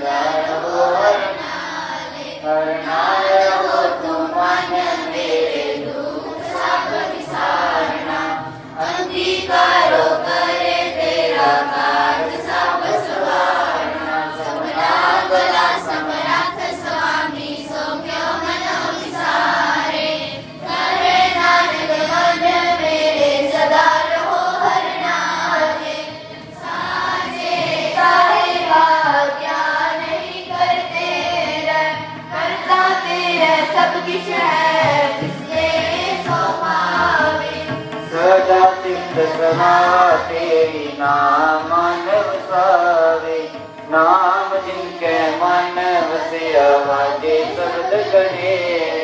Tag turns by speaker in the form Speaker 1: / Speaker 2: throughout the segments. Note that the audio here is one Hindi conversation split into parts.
Speaker 1: Karnataka.
Speaker 2: सब किश है जिसने सोपावे
Speaker 1: सदा तेरी नाम वसावे नाम जिनके मन से आवाजे शब्द करे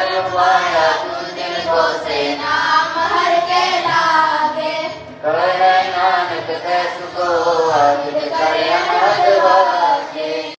Speaker 1: Jagdesh Go.